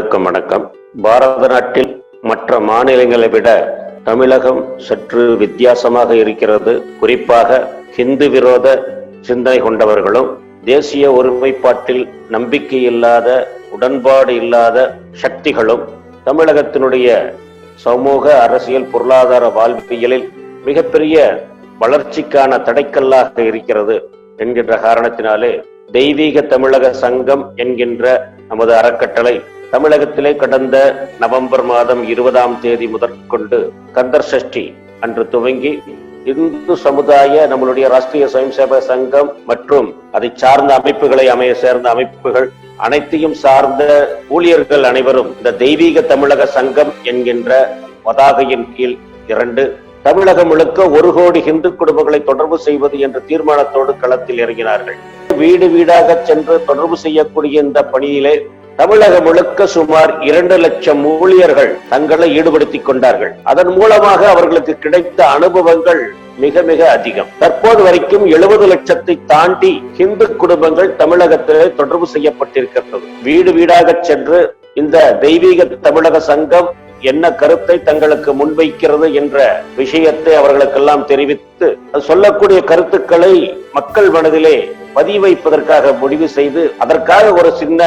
அனைவருக்கும் வணக்கம். பாரத நாட்டில் மற்ற மாநிலங்களை விட தமிழகம் சற்று வித்தியாசமாக இருக்கிறது. குறிப்பாக ஹிந்து விரோத சிந்தனை கொண்டவர்களும் தேசிய ஒருமைப்பாட்டில் நம்பிக்கை இல்லாத உடன்பாடு இல்லாத சக்திகளும் தமிழகத்தினுடைய சமூக அரசியல் பொருளாதார வாழ்வியலில் மிகப்பெரிய வளர்ச்சிக்கான தடைக்கல்லாக இருக்கிறது என்கின்ற காரணத்தினாலே தெய்வீக தமிழக சங்கம் என்கின்ற நமது அறக்கட்டளை தமிழகத்திலே கடந்த நவம்பர் மாதம் இருபதாம் தேதி முதற்கொண்டு கந்தர் சஷ்டி அன்று துவங்கி இந்து சமுதாய நம்மளுடைய ராஷ்டிரிய சுயம் சேவக சங்கம் மற்றும் அதை சார்ந்த அமைப்புகளை அமைய சேர்ந்த அமைப்புகள் அனைத்தையும் சார்ந்த ஊழியர்கள் அனைவரும் இந்த தெய்வீக தமிழக சங்கம் என்கின்ற பதாகையின் கீழ் இரண்டு தமிழகம் முழுக்க ஒரு கோடி ஹிந்து குடும்பங்களை தொடர்பு செய்வது என்ற தீர்மானத்தோடு களத்தில் இறங்கினார்கள். வீடு வீடாக சென்று தொடர்பு செய்யக்கூடிய இந்த பணியிலே தமிழகம் முழுக்க சுமார் இரண்டு லட்சம் ஊழியர்கள் தங்களை ஈடுபடுத்திக் கொண்டார்கள். அதன் மூலமாக அவர்களுக்கு கிடைத்த அனுபவங்கள் மிக மிக அதிகம். தற்போது வரைக்கும் எழுபது லட்சத்தை தாண்டி இந்து குடும்பங்கள் தமிழகத்திலே தொடர்பு செய்யப்பட்டிருக்கிறது. வீடு வீடாக சென்று இந்த தெய்வீக தமிழக சங்கம் என்ன கருத்தை தங்களுக்கு முன்வைக்கிறது என்ற விஷயத்தை அவர்களுக்கெல்லாம் தெரிவித்து சொல்லக்கூடிய கருத்துக்களை மக்கள் மனதிலே பதிவைப்பதற்காக முடிவு செய்து அதற்காக ஒரு சின்ன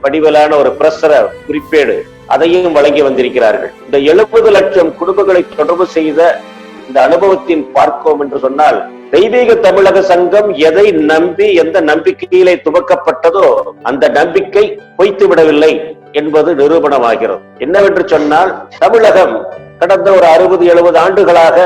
வடிவிலான ஒரு பிரசர குறிப்பேடு அதையும் வழங்கி வந்திருக்கிறார்கள். இந்த எழுபது லட்சம் குடும்பங்களை தொடர்பு செய்த இந்த அனுபவத்தின் பார்ப்போம் என்று சொன்னால் தெய்வீக தமிழக சங்கம் எதை நம்பி எந்த நம்பிக்கையிலே துவக்கப்பட்டதோ அந்த நம்பிக்கை பொய்த்து விடவில்லை என்பது நிரூபணமாகிறது. என்னவென்று சொன்னால் தமிழகம் கடந்த ஒரு அறுபது எழுபது ஆண்டுகளாக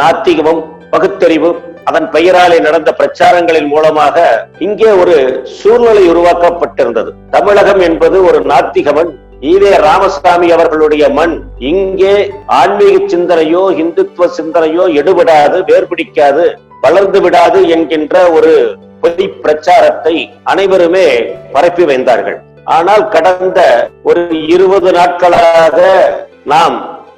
நாத்திகமும் பகுத்தறிவும் அதன் பெயராலே நடந்த பிரச்சாரங்களின் மூலமாக இங்கே ஒரு சூழ்நிலை உருவாக்கப்பட்டிருந்தது. தமிழகம் என்பது ஒரு நாத்திகமன் ஈவே ராமசாமி அவர்களுடைய மண். இங்கே ஆன்மீக சிந்தனையோ இந்துத்துவ சிந்தனையோ எடுபடாது வேர்பிடிக்காது வளர்ந்து விடாது என்கின்ற ஒரு பொய் பிரச்சாரத்தை அனைவருமே பரப்பி வைத்தார்கள். ஆனால் கடந்த ஒரு இருபது நாட்களாக நாம்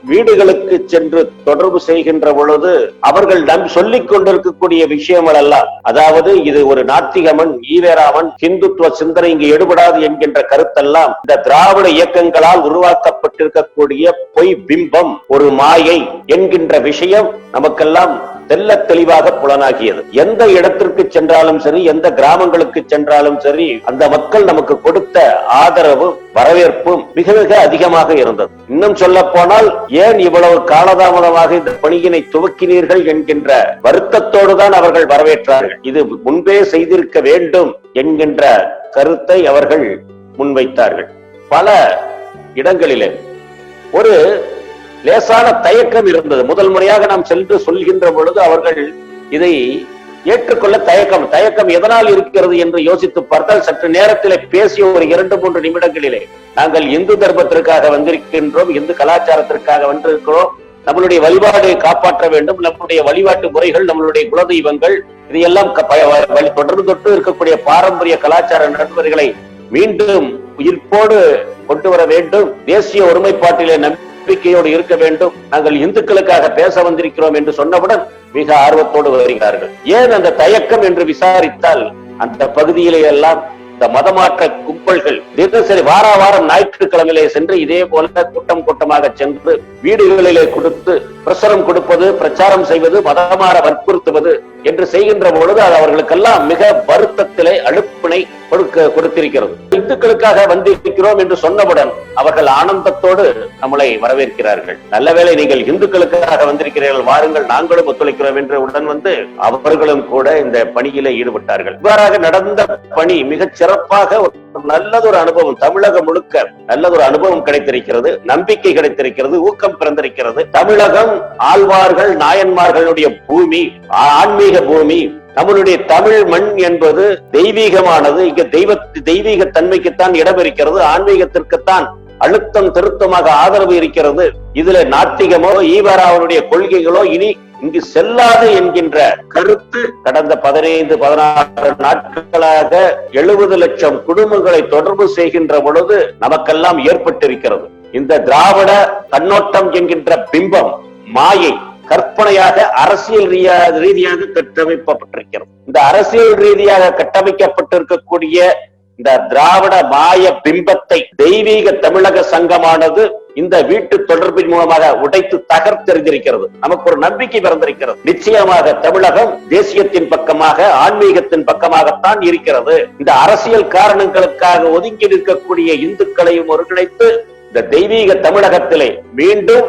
வீடுகளுக்கு சென்று தொடர்பு செய்கின்ற பொழுது அவர்கள் நம் சொல்லிக் கொண்டிருக்கக்கூடிய விஷயங்கள் எல்லாம் அதாவது இது ஒரு நாத்திகமன் ஈவேராமன் ஹிந்துத்துவ சிந்தனை இங்கு எடுபடாது என்கின்ற கருத்தெல்லாம் இந்த திராவிட இயக்கங்களால் உருவாக்கப்பட்டிருக்கக்கூடிய பொய் பிம்பம் ஒரு மாயை என்கின்ற விஷயம் நமக்கெல்லாம் தெல்ல தெளிவாக புலனாகியது. எந்த இடத்திற்கு சென்றாலும் சரி எந்த கிராமங்களுக்கு சென்றாலும் சரி அந்த மக்கள் நமக்கு கொடுத்த ஆதரவும் வரவேற்பும் மிக மிக அதிகமாக இருந்தது. இன்னும் சொல்ல போனால் ஏன் இவ்வளவு காலதாமதமாக இந்த பணியினை துவக்கினீர்கள் என்கின்ற வருத்தத்தோடு தான் அவர்கள் வரவேற்றார்கள். இது முன்பே செய்திருக்க வேண்டும் என்கின்ற கருத்தை அவர்கள் முன்வைத்தார்கள். பல இடங்களிலே ஒரு லேசான தயக்கம் இருந்தது. முதல் முறையாக நாம் சென்று சொல்கின்ற பொழுது அவர்கள் இதை ஏற்றுக்கொள்ள தயக்கம் தயக்கம் எதனால் இருக்கிறது என்று யோசித்து பார்த்தால் சற்று நேரத்திலே பேசிய ஒரு இரண்டு மூன்று நிமிடங்களிலே நாங்கள் இந்து தர்மத்திற்காக வந்திருக்கின்றோம் இந்து கலாச்சாரத்திற்காக வந்திருக்கிறோம். நம்மளுடைய வழிபாடு காப்பாற்ற வேண்டும். நம்மளுடைய வழிபாட்டு முறைகள் நம்மளுடைய குலதெய்வங்கள் இதையெல்லாம் தொடர்ந்து தொட்டு இருக்கக்கூடிய பாரம்பரிய கலாச்சார நடைமுறைகளை மீண்டும் உயிர்ப்போடு கொண்டு வர வேண்டும். தேசிய ஒருமைப்பாட்டிலே நம்பி நம்பிக்கையோடு இருக்க வேண்டும். நாங்கள் இந்துக்களுக்காக பேச வந்திருக்கிறோம் என்று சொன்னவுடன் மிக ஆர்வத்தோடு வருகிறார்கள். ஏன் அந்த தயக்கம் என்று விசாரித்தால் அந்த பகுதியிலே எல்லாம் இந்த மதமாற்ற கும்பல்கள் தினசரி வார வாரம் ஞாயிற்றுக்கிழமையிலே சென்று இதே போல கூட்டம் கூட்டமாக சென்று வீடுகளிலே கொடுத்து பிரசுரம் கொடுப்பது பிரச்சாரம் செய்வது மதமாற வற்புறுத்துவது என்று செய்கின்ற பொழுது அது அவர்களுக்கெல்லாம் மிக வருத்த கொடுக்க கொடுத்திருக்கிறது. இந்துக்களுக்காக வந்திருக்கிறோம் என்று சொன்னவுடன் அவர்கள் ஆனந்தத்தோடு நம்மளை வரவேற்கிறார்கள். நல்லவேளை நீங்கள் இந்துக்களுக்காக வந்திருக்கிறீர்கள். வாருங்கள் நாங்களும் ஒத்துழைக்கிறோம் என்று உடன் வந்து அவர்களும் கூட இந்த பணியில ஈடுபட்டார்கள். இவ்வாறாக நடந்த பணி மிகச் சிறப்பாக நல்லதொரு அனுபவம் தமிழகம் முழுக்க நல்லதொரு அனுபவம் கிடைத்திருக்கிறது. நம்பிக்கை கிடைத்திருக்கிறது ஊக்கம் பிறந்திருக்கிறது. தமிழகம் ஆழ்வார்கள் நாயன்மார்களுடைய பூமி ஆன்மீக பூமி நம்மளுடைய தமிழ் மண் என்பது தெய்வீகமானது. இங்க தெய்வ தெய்வீக தன்மைக்குத்தான் இடம் இருக்கிறது ஆன்மீகத்திற்குத்தான் அழுத்தம் திருத்தமாக ஆதரவு இருக்கிறது. இதுல நாத்திகமோ ஈவராவனுடைய கொள்கைகளோ இனி இங்கு செல்லாது என்கின்ற கருத்து கடந்த பதினைந்து பதினாறு நாட்களாக எழுபது லட்சம் குடும்பங்களை தொடர்பு செய்கின்ற பொழுது நமக்கெல்லாம் ஏற்பட்டிருக்கிறது. இந்த திராவிட கண்ணோட்டம் என்கின்ற பிம்பம் மாயை கற்பனையாக அரசியல் ரீதியாக கட்டமைக்கப்பட்டிருக்கிறது. இந்த அரசியல் ரீதியாக கட்டமைக்கப்பட்டிருக்கக்கூடிய இந்த திராவிட மாய பிம்பத்தை தெய்வீக தமிழக சங்கமானது இந்த வீட்டு தொடர்பின் மூலமாக உடைத்து தகர்த்தெறிந்திருக்கிறது. நமக்கு ஒரு நம்பிக்கை பிறந்திருக்கிறது. நிச்சயமாக தமிழகம் தேசியத்தின் பக்கமாக ஆன்மீகத்தின் பக்கமாகத்தான் இருக்கிறது. இந்த அரசியல் காரணங்களுக்காக ஒதுங்கி நிற்கக்கூடிய இந்துக்களையும் ஒருங்கிணைத்து இந்த தெய்வீக தமிழகத்திலே மீண்டும்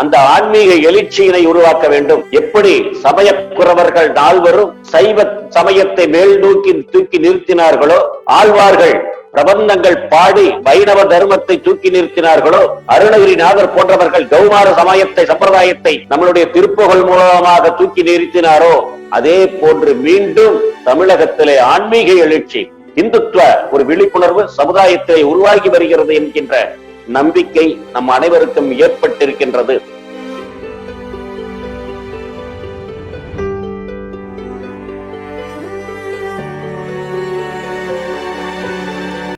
அந்த ஆன்மீக எழுச்சியினை உருவாக்க வேண்டும். எப்படி? சமயக்குறவர்கள் நால்வரும் சைவ சமயத்தை மேல் நோக்கி தூக்கி நிறுத்தினார்களோ? ஆழ்வார்கள் பிரபந்தங்கள் பாடி வைணவ தர்மத்தை தூக்கி நிறுத்தினார்களோ? அருணகிரிநாதர் போன்றவர்கள் கௌமார சமயத்தை சம்பிரதாயத்தை நம்மளுடைய திருப்புகள் மூலமாக தூக்கி நிறுத்தினாரோ? அதே போன்று மீண்டும் தமிழகத்திலே ஆன்மீக எழுச்சி இந்துத்துவ ஒரு விழிப்புணர்வு சமுதாயத்திலே உருவாகி வருகிறது என்கின்ற நம்பிக்கை நம் அனைவருக்கும் ஏற்பட்டிருக்கின்றது.